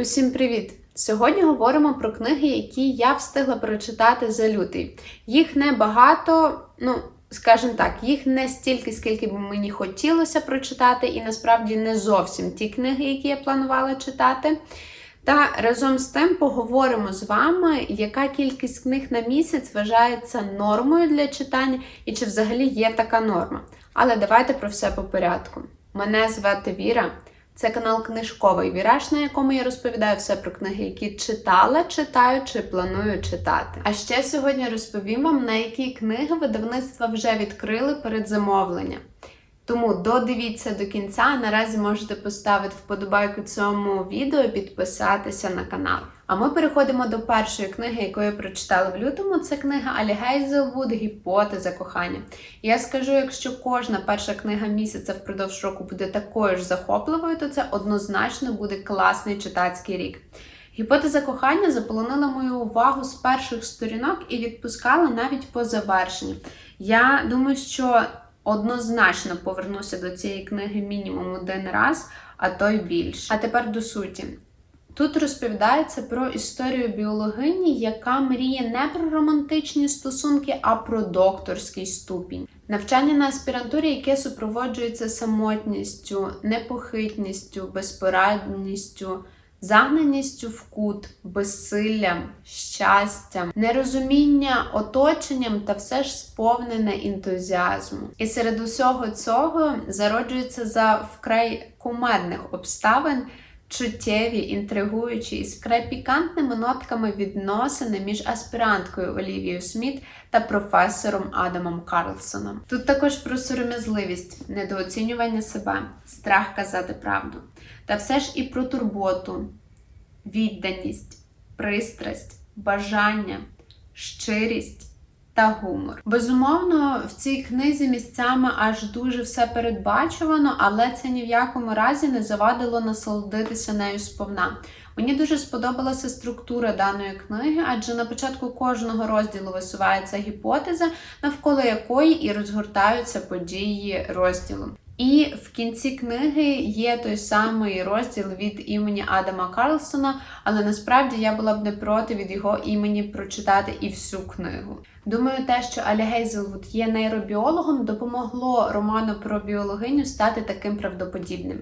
Усім привіт! Сьогодні говоримо про книги, які я встигла прочитати за лютий. Їх небагато, ну, скажімо так, їх не стільки, скільки б мені хотілося прочитати, і насправді не зовсім ті книги, які я планувала читати. Та разом з тим поговоримо з вами, яка кількість книг на місяць вважається нормою для читання і чи взагалі є така норма. Але давайте про все по порядку. Мене звати Віра. Це канал Книжковий Віраж, на якому я розповідаю все про книги, які читала, читаю чи планую читати. А ще сьогодні розповім вам, на які книги видавництва вже відкрили передзамовлення. Тому додивіться до кінця. Наразі можете поставити вподобайку цьому відео і підписатися на канал. А ми переходимо до першої книги, яку я прочитала в лютому. Це книга Алі Гейзелвуд Гіпотеза кохання. Я скажу, якщо кожна перша книга місяця впродовж року буде такою ж захопливою, то це однозначно буде класний читацький рік. Гіпотеза кохання заполонила мою увагу з перших сторінок і відпускала навіть по завершенні. Я думаю, що однозначно повернуся до цієї книги мінімум один раз, а то й більше. А тепер до суті. Тут розповідається про історію біологині, яка мріє не про романтичні стосунки, а про докторський ступінь. Навчання на аспірантурі, яке супроводжується самотністю, непохитністю, безпорадністю, загнаністю в кут, безсиллям, щастям, нерозуміння оточенням та все ж сповнене ентузіазму. І серед усього цього зароджується за вкрай кумедних обставин чуттєві, інтригуючі і з вкрай пікантними нотками відносини між аспіранткою Олівією Сміт та професором Адамом Карлсоном. Тут також про сором'язливість, недооцінювання себе, страх казати правду, та все ж і про турботу, відданість, пристрасть, бажання, щирість. Та гумор. Безумовно, в цій книзі місцями аж дуже все передбачувано, але це ні в якому разі не завадило насолодитися нею сповна. Мені дуже сподобалася структура даної книги, адже на початку кожного розділу висувається гіпотеза, навколо якої і розгортаються події розділу. І в кінці книги є той самий розділ від імені Адама Карлсона, але насправді я була б не проти від його імені прочитати і всю книгу. Думаю, те, що Аля Гейзелвуд є нейробіологом, допомогло роману про біологиню стати таким правдоподібним.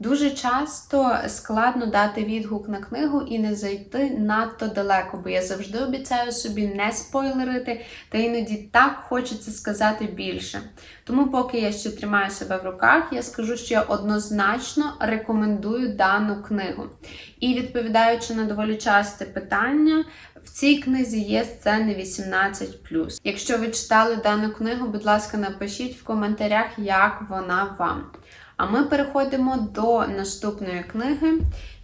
Дуже часто складно дати відгук на книгу і не зайти надто далеко, бо я завжди обіцяю собі не спойлерити, та іноді так хочеться сказати більше. Тому, поки я ще тримаю себе в руках, я скажу, що я однозначно рекомендую дану книгу. І відповідаючи на доволі часте питання, в цій книзі є сцени 18. Якщо ви читали дану книгу, будь ласка, напишіть в коментарях, як вона вам. А ми переходимо до наступної книги,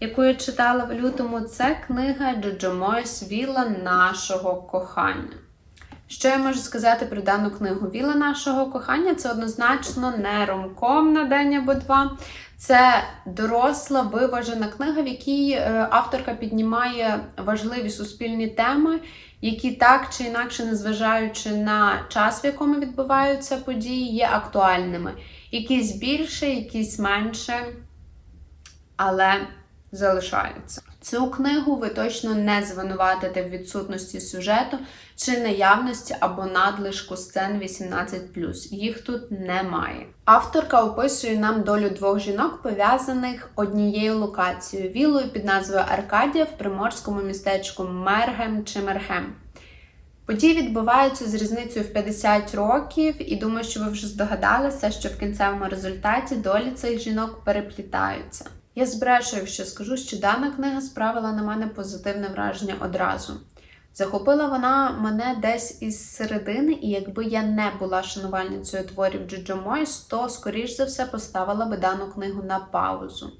яку я читала в лютому. Це книга Джоджо Мойс Віла нашого кохання. Що я можу сказати про дану книгу? Віла нашого кохання це однозначно не ромком на день або два. Це доросла виважена книга, в якій е, авторка піднімає важливі суспільні теми, які так чи інакше, незважаючи на час, в якому відбуваються події, є актуальними. Якісь більше, якісь менше, але залишаються. Цю книгу ви точно не звинуватите в відсутності сюжету чи наявності або надлишку сцен 18. Їх тут немає. Авторка описує нам долю двох жінок, пов'язаних однією локацією вілою під назвою Аркадія в приморському містечку Мергем чи Мерхем. Події відбуваються з різницею в 50 років, і думаю, що ви вже здогадалися, що в кінцевому результаті долі цих жінок переплітаються. Я збрешу, якщо скажу, що дана книга справила на мене позитивне враження одразу. Захопила вона мене десь із середини, і якби я не була шанувальницею творів Джоджо Мойс, то, скоріш за все, поставила би дану книгу на паузу.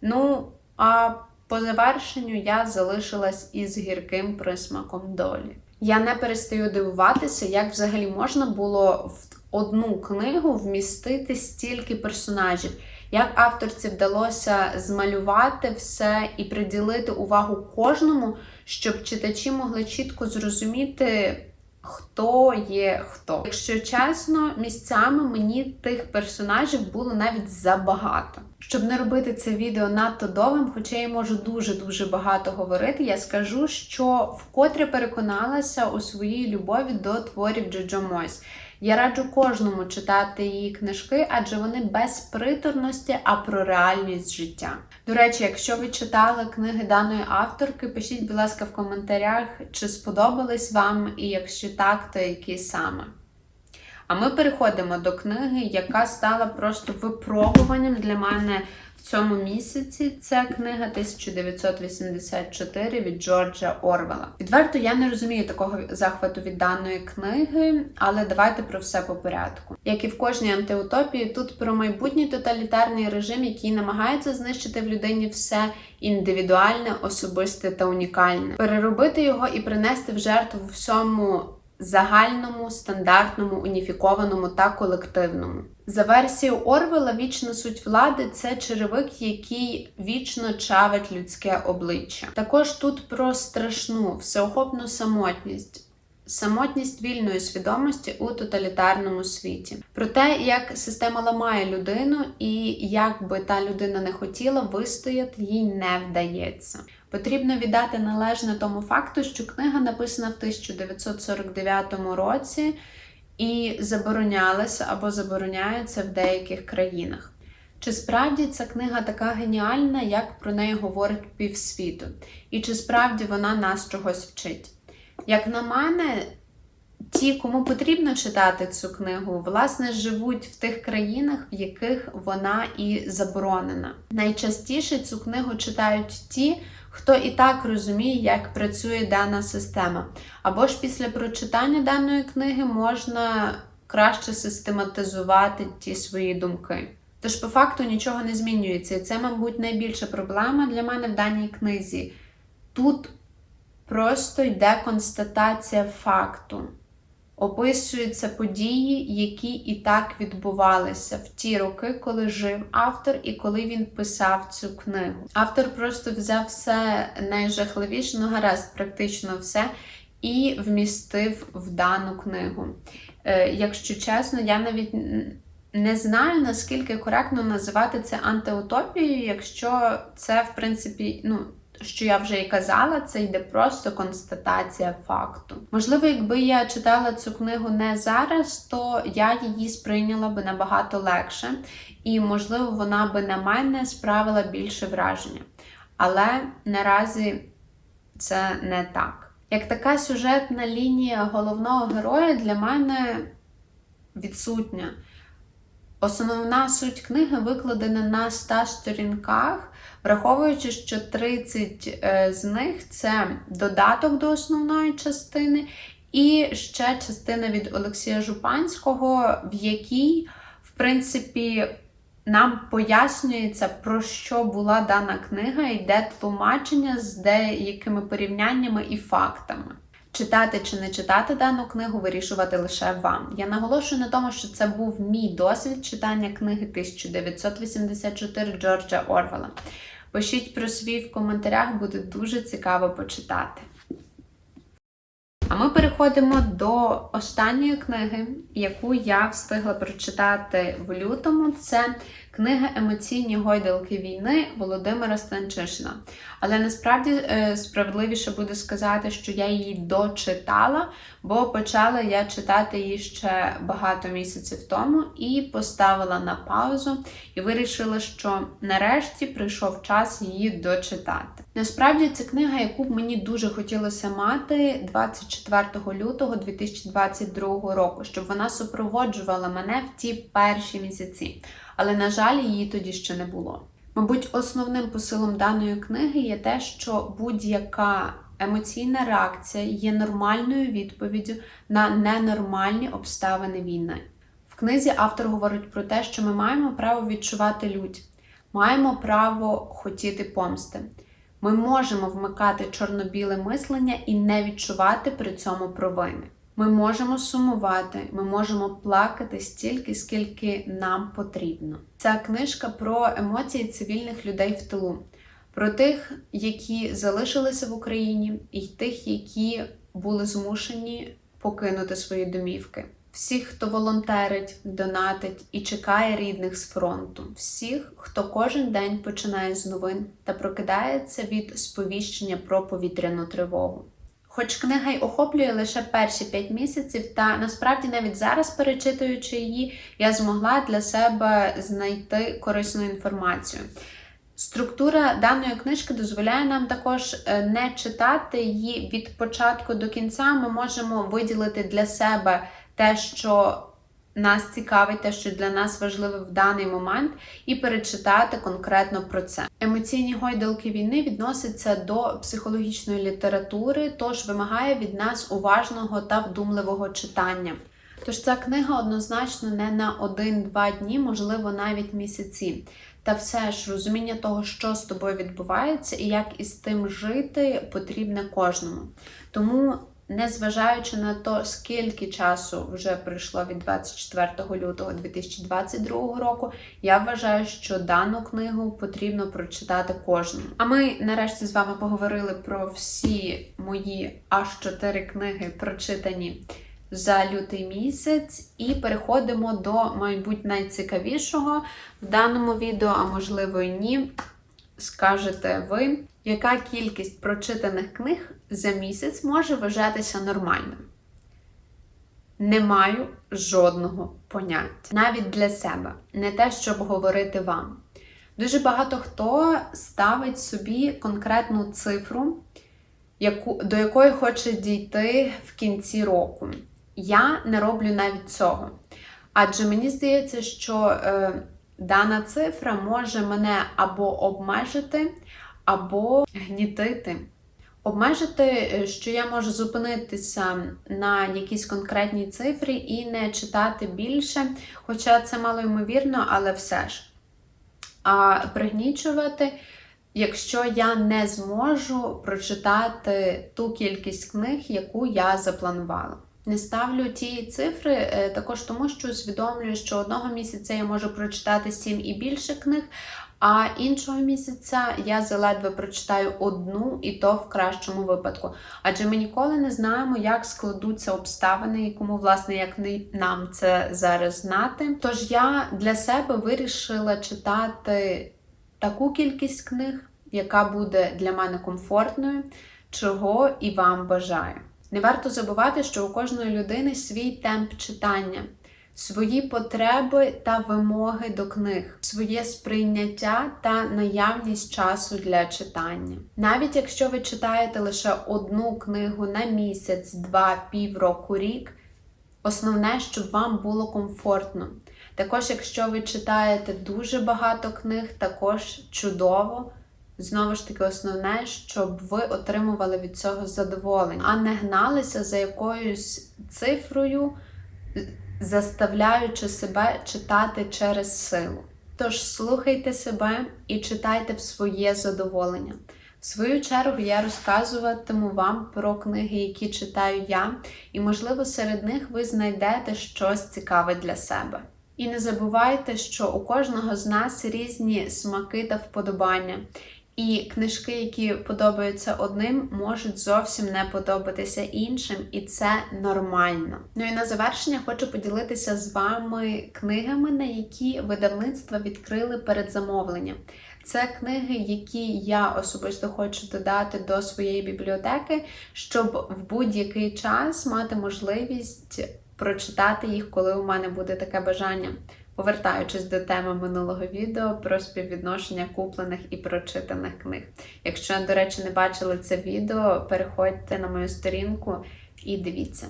Ну, а по завершенню я залишилась із гірким присмаком долі. Я не перестаю дивуватися, як взагалі можна було в одну книгу вмістити стільки персонажів. Як авторці вдалося змалювати все і приділити увагу кожному, щоб читачі могли чітко зрозуміти, хто є хто. Якщо чесно, місцями мені тих персонажів було навіть забагато. Щоб не робити це відео надто довгим, хоча я можу дуже-дуже багато говорити, я скажу, що вкотре переконалася у своїй любові до творів Джоджо Мойс. Я раджу кожному читати її книжки, адже вони без приторності, а про реальність життя. До речі, якщо ви читали книги даної авторки, пишіть, будь ласка, в коментарях, чи сподобались вам, і якщо так, то які саме. А ми переходимо до книги, яка стала просто випробуванням для мене в цьому місяці. Це книга 1984 від Джорджа Орвела. Відверто я не розумію такого захвату від даної книги, але давайте про все по порядку. Як і в кожній антиутопії, тут про майбутній тоталітарний режим, який намагається знищити в людині все індивідуальне, особисте та унікальне, переробити його і принести в жертву всьому загальному, стандартному, уніфікованому та колективному. За версією Орвела, вічна суть влади це черевик, який вічно чавить людське обличчя. Також тут про страшну, всеохопну самотність. Самотність вільної свідомості у тоталітарному світі, про те, як система ламає людину, і як би та людина не хотіла вистояти, їй не вдається. Потрібно віддати належне тому факту, що книга написана в 1949 році і заборонялася або забороняється в деяких країнах. Чи справді ця книга така геніальна, як про неї говорить півсвіту? І чи справді вона нас чогось вчить? Як на мене, ті, кому потрібно читати цю книгу, власне, живуть в тих країнах, в яких вона і заборонена. Найчастіше цю книгу читають ті, хто і так розуміє, як працює дана система. Або ж після прочитання даної книги можна краще систематизувати ті свої думки. Тож, по факту, нічого не змінюється. І це, мабуть, найбільша проблема для мене в даній книзі. Тут просто йде констатація факту. Описуються події, які і так відбувалися в ті роки, коли жив автор і коли він писав цю книгу. Автор просто взяв все найжахливіше, ну гаразд, практично все, і вмістив в дану книгу. Е, якщо чесно, я навіть не знаю, наскільки коректно називати це антиутопією, якщо це, в принципі, ну що я вже і казала, це йде просто констатація факту. Можливо, якби я читала цю книгу не зараз, то я її сприйняла би набагато легше, і, можливо, вона би на мене справила більше враження. Але наразі це не так. Як така сюжетна лінія головного героя для мене відсутня. Основна суть книги викладена на 100 сторінках, враховуючи, що 30 е, з них це додаток до основної частини, і ще частина від Олексія Жупанського, в якій, в принципі, нам пояснюється, про що була дана книга, йде тлумачення з деякими порівняннями і фактами. Читати чи не читати дану книгу, вирішувати лише вам. Я наголошую на тому, що це був мій досвід читання книги 1984 Джорджа Орвела. Пишіть про свій в коментарях, буде дуже цікаво почитати. А ми переходимо до останньої книги, яку я встигла прочитати в лютому. Це книга Емоційні гойдалки війни Володимира Станчишина. Але насправді е, справедливіше буде сказати, що я її дочитала, бо почала я читати її ще багато місяців тому і поставила на паузу і вирішила, що нарешті прийшов час її дочитати. Насправді це книга, яку б мені дуже хотілося мати 24 лютого 2022 року, щоб вона супроводжувала мене в ті перші місяці. Але, на жаль, її тоді ще не було. Мабуть, основним посилом даної книги є те, що будь-яка емоційна реакція є нормальною відповіддю на ненормальні обставини війни. В книзі автор говорить про те, що ми маємо право відчувати лють, маємо право хотіти помсти. Ми можемо вмикати чорно-біле мислення і не відчувати при цьому провини. Ми можемо сумувати, ми можемо плакати стільки, скільки нам потрібно. Ця книжка про емоції цивільних людей в тилу, про тих, які залишилися в Україні, і тих, які були змушені покинути свої домівки. Всіх, хто волонтерить, донатить і чекає рідних з фронту, всіх, хто кожен день починає з новин та прокидається від сповіщення про повітряну тривогу. Хоч книга й охоплює лише перші 5 місяців, та насправді навіть зараз, перечитуючи її, я змогла для себе знайти корисну інформацію. Структура даної книжки дозволяє нам також е, не читати її від початку до кінця. Ми можемо виділити для себе те, що нас цікавить, те, що для нас важливе в даний момент, і перечитати конкретно про це. Емоційні гойдалки війни відносяться до психологічної літератури, тож вимагає від нас уважного та вдумливого читання. Тож ця книга однозначно не на один-два дні, можливо, навіть місяці. Та все ж розуміння того, що з тобою відбувається, і як із тим жити, потрібне кожному. Тому, незважаючи на те, скільки часу вже пройшло від 24 лютого 2022 року, я вважаю, що дану книгу потрібно прочитати кожному. А ми нарешті з вами поговорили про всі мої аж чотири книги, прочитані за лютий місяць, і переходимо до, мабуть, найцікавішого в даному відео, а можливо і ні. Скажете ви, яка кількість прочитаних книг за місяць може вважатися нормальним? Не маю жодного поняття. Навіть для себе, не те, щоб говорити вам. Дуже багато хто ставить собі конкретну цифру, яку, до якої хоче дійти в кінці року. Я не роблю навіть цього. Адже мені здається, що е, дана цифра може мене або обмежити, або гнітити. Обмежити, е, що я можу зупинитися на якійсь конкретній цифрі і не читати більше, хоча це мало ймовірно, але все ж. А пригнічувати, якщо я не зможу прочитати ту кількість книг, яку я запланувала. Не ставлю ті цифри е, також тому, що усвідомлюю, що одного місяця я можу прочитати сім і більше книг, а іншого місяця я заледве прочитаю одну, і то в кращому випадку. Адже ми ніколи не знаємо, як складуться обставини, і кому, власне, як не нам це зараз знати. Тож я для себе вирішила читати таку кількість книг, яка буде для мене комфортною, чого і вам бажаю. Не варто забувати, що у кожної людини свій темп читання, свої потреби та вимоги до книг, своє сприйняття та наявність часу для читання. Навіть якщо ви читаєте лише одну книгу на місяць, два, півроку, рік, основне, щоб вам було комфортно. Також, якщо ви читаєте дуже багато книг, також чудово. Знову ж таки, основне, щоб ви отримували від цього задоволення, а не гналися за якоюсь цифрою, заставляючи себе читати через силу. Тож слухайте себе і читайте в своє задоволення. В свою чергу я розказуватиму вам про книги, які читаю я, і, можливо, серед них ви знайдете щось цікаве для себе. І не забувайте, що у кожного з нас різні смаки та вподобання. І книжки, які подобаються одним, можуть зовсім не подобатися іншим, і це нормально. Ну і на завершення хочу поділитися з вами книгами, на які видавництва відкрили передзамовлення. Це книги, які я особисто хочу додати до своєї бібліотеки, щоб в будь-який час мати можливість прочитати їх, коли у мене буде таке бажання. Повертаючись до теми минулого відео про співвідношення куплених і прочитаних книг. Якщо, до речі, не бачили це відео, переходьте на мою сторінку і дивіться.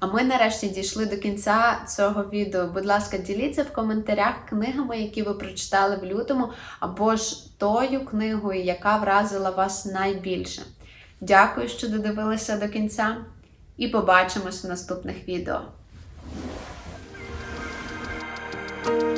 А ми нарешті дійшли до кінця цього відео. Будь ласка, діліться в коментарях книгами, які ви прочитали в лютому, або ж тою книгою, яка вразила вас найбільше. Дякую, що додивилися до кінця, і побачимось в наступних відео. you